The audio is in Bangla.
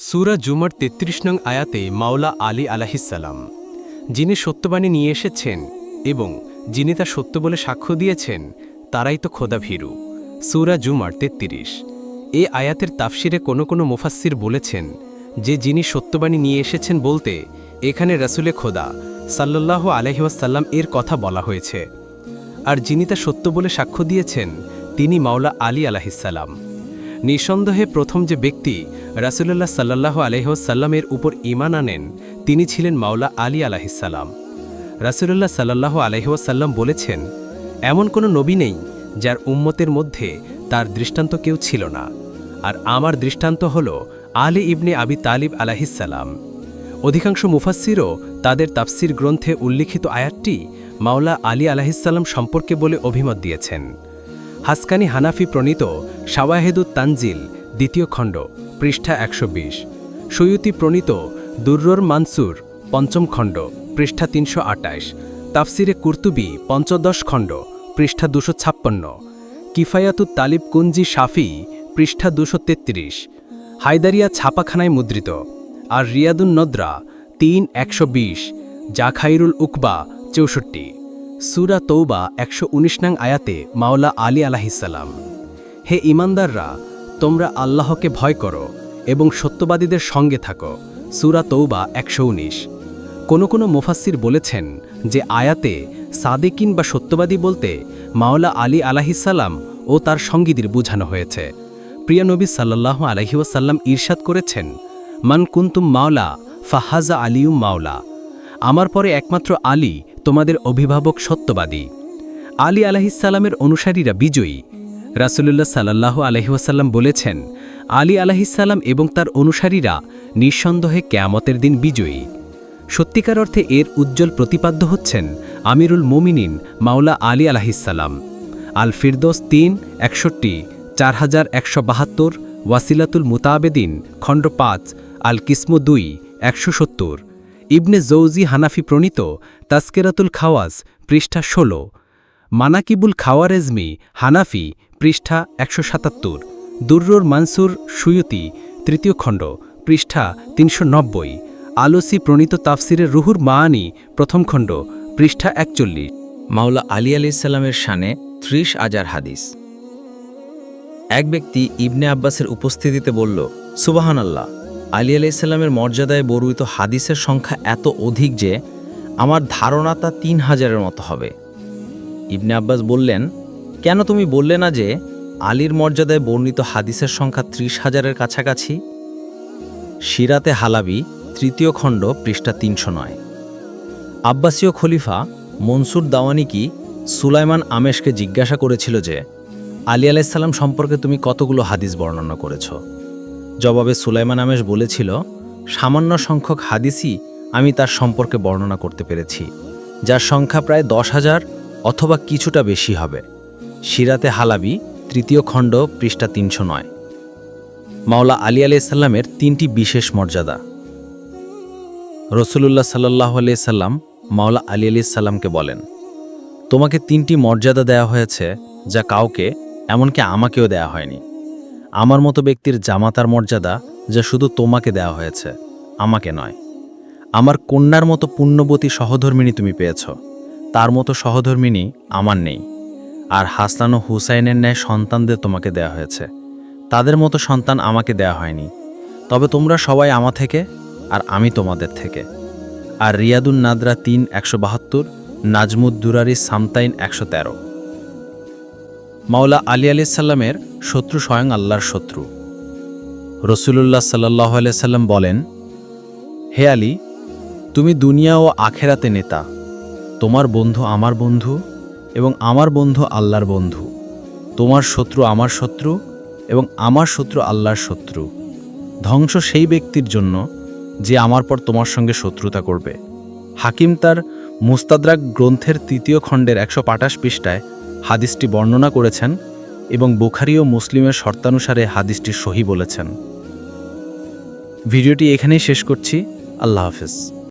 সুরা জুমার তেত্রিশ নং আয়াতে মাওলা আলী আলাহিসাল্লাম যিনি সত্যবাণী নিয়ে এসেছেন এবং যিনি তা সত্য বলে সাক্ষ্য দিয়েছেন, তারাই তো খোদা ভীরু সুরা জুমার তেত্রিশ। এ আয়াতের তাফসিরে কোনো কোনো মুফাসসির বলেছেন যে যিনি সত্যবাণী নিয়ে এসেছেন বলতে এখানে রাসুলে খোদা সাল্লাহ আলহিউসাল্লাম এর কথা বলা হয়েছে। আর যিনি তা সত্য বলে সাক্ষ্য দিয়েছেন, তিনি মাওলা আলী আলাহিসাল্লাম নিঃসন্দেহে প্রথম যে ব্যক্তি রাসুলুল্লাহ সাল্লাহ আলহ্লামের উপর ইমান আনেন, তিনি ছিলেন মাওলা আলী আলাহিসাল্লাম রাসুলুল্লাহ সাল্লাহ আলহ্লাম বলেছেন, এমন কোনো নবী নেই যার উম্মতের মধ্যে তার দৃষ্টান্ত কেউ ছিল না। আর আমার দৃষ্টান্ত হল আলী ইবনে আবি তালিব আলাহিসাল্লাম অধিকাংশ মুফাসসিরও তাদের তাফসির গ্রন্থে উল্লিখিত আয়াতটি মাওলা আলী আলাহিসাল্লাম সম্পর্কে বলে অভিমত দিয়েছেন। হাসকানি হানাফি প্রণীত শাওয়াহেদুত তানজিল, দ্বিতীয় খণ্ড, পৃষ্ঠা একশো বিশ। সৈয়তি প্রণীত দুর্রর মানসুর, পঞ্চম খণ্ড, পৃষ্ঠা তিনশো আটাইশ তাফসিরে কুর্তুবি, পঞ্চদশ খণ্ড, পৃষ্ঠা দুশো ছাপ্পান্ন। কিফায়াতুত তালিব কুঞ্জি শাফি, পৃষ্ঠা দুশো তেত্রিশ। হায়দারিয়া ছাপাখানায় মুদ্রিত। আর রিয়াদুন নদ্রা, তিন একশো বিশ। জাখাইরুল উকবা, চৌষট্টি। সুরা তৌবা একশো উনিশ নং আয়াতে মাওলা আলী আলাহিসাল্লাম হে ইমানদাররা, তোমরা আল্লাহকে ভয় করো এবং সত্যবাদীদের সঙ্গে থাকো। সুরা তৌবা একশো উনিশ। কোনো কোনো মুফাসির বলেছেন যে আয়াতে সাদেকিন বা সত্যবাদী বলতে মাওলা আলী আলাহিসাল্লাম ও তার সঙ্গীদের বুঝানো হয়েছে। প্রিয় নবী সাল্লাহ আলহিউসাল্লাম ঈর্ষাদ করেছেন, মান কুন্তুম মাওলা, ফাহাজা আলিউম মাওলা। আমার পরে একমাত্র আলী তোমাদের অভিভাবক সত্যবাদী। আলী আলাহিসাল্লামের অনুসারীরা বিজয়ী। রাসুলুল্লাহ সাল্লাহ আলহিহাসাল্লাম বলেছেন, আলী আলাহিসাল্লাম এবং তার অনুসারীরা নিঃসন্দেহে কেয়ামতের দিন বিজয়ী। সত্যিকার অর্থে এর উজ্জ্বল প্রতিপাদ্য হচ্ছেন আমিরুল মোমিনিন মাওলা আলী আলাহিসাল্লাম আল ফিরদোস তিন, একষট্টি, চার হাজার একশো বাহাত্তর, ওয়াসিলাতুল মুতাবেদিন, খণ্ড পাঁচ, আল কিসমু দুই, একশো সত্তর। ইবনে জৌজি হানাফি প্রণীত তাস্কেরাতুল খাওয়াজ, পৃষ্ঠা ষোলো। মানাকিবুল খাওয়ারেজমি, হানাফি, পৃষ্ঠা একশো সাতাত্তর। দুর্রুর মানসুর সুয়তি, তৃতীয় খণ্ড, পৃষ্ঠা তিনশো নব্বই। আলোসি প্রণীত তাফসিরের রুহুর মাআনি, প্রথম খণ্ড, পৃষ্ঠা একচল্লিশ। মাওলা আলী আলাইসাল্লামের শানে ত্রিশ আজার হাদিস। এক ব্যক্তি ইবনে আব্বাসের উপস্থিতিতে বলল সুবাহান আল্লাহ আলী আলাইসাল্লামের মর্যাদায় বর্ণিত হাদিসের সংখ্যা এত অধিক যে আমার ধারণা তা তিন হাজারের মতো হবে। ইবনে আব্বাস বললেন, কেন তুমি বললে না যে আলীর মর্যাদায় বর্ণিত হাদিসের সংখ্যা ত্রিশ হাজারের কাছাকাছি? সিরাতে হালাবি, তৃতীয় খণ্ড, পৃষ্ঠা তিনশো নয়। আব্বাসীয় খলিফা মনসুর দাওয়ানিকি সুলাইমান আমেশকে জিজ্ঞাসা করেছিল যে, আলী আলাইসাল্লাম সম্পর্কে তুমি কতগুলো হাদিস বর্ণনা করেছ? জবাবে সুলাইমান আমেশ বলেছিল, সামান্য সংখ্যক হাদিসই আমি তার সম্পর্কে বর্ণনা করতে পেরেছি, যার সংখ্যা প্রায় দশ হাজার অথবা কিছুটা বেশি হবে। সিরাতে হালাবি, তৃতীয় খণ্ড, পৃষ্ঠা তিনশো নয়। মাওলা আলী আলাইসাল্লামের তিনটি বিশেষ মর্যাদা। রসুলুল্লাহ সাল্লাহ সাল্লাম মাওলা আলী আলি সাল্লামকে বলেন, তোমাকে তিনটি মর্যাদা দেয়া হয়েছে যা কাউকে, এমনকি আমাকেও দেয়া হয়নি। আমার মতো ব্যক্তির জামাতার মর্যাদা যা শুধু তোমাকে দেয়া হয়েছে, আমাকে নয়। আমার কন্যার মতো পুণ্যবতী সহধর্মিনী তুমি পেয়েছ। তার মতো সহধর্মিনী আমার নেই। আর হাসনান ও হুসাইনের ন্যায় সন্তানদের তোমাকে দেয়া হয়েছে। তাদের মতো সন্তান আমাকে দেয়া হয়নি। তবে তোমরা সবাই আমা থেকে আর আমি তোমাদের থেকে। আর রিয়াদুন নাদরা তিন একশো বাহাত্তর নাজমুদ্দুরারি সামতাইন একশো তেরো। মাওলা আলী আলি সাল্লামের শত্রু স্বয়ং আল্লাহর শত্রু। রসুলুল্লাহ সাল্লাহ সাল্লাম বলেন, হে আলী, তুমি দুনিয়া ও আখেরাতে নেতা। তোমার বন্ধু আমার বন্ধু এবং আমার বন্ধু আল্লাহর বন্ধু। তোমার শত্রু আমার শত্রু এবং আমার শত্রু আল্লাহর শত্রু। ধ্বংস সেই ব্যক্তির জন্য যে আমার পর তোমার সঙ্গে শত্রুতা করবে। হাকিম তার মুস্তাদ্রাক গ্রন্থের তৃতীয় খণ্ডের একশো পৃষ্ঠায় হাদিসটি বর্ণনা করেছেন এবং বুখারি ও মুসলিমের শর্তানুসারে হাদিসটি সহি বলেছেন। ভিডিওটি এখানেই শেষ করছি। আল্লাহ হাফেজ।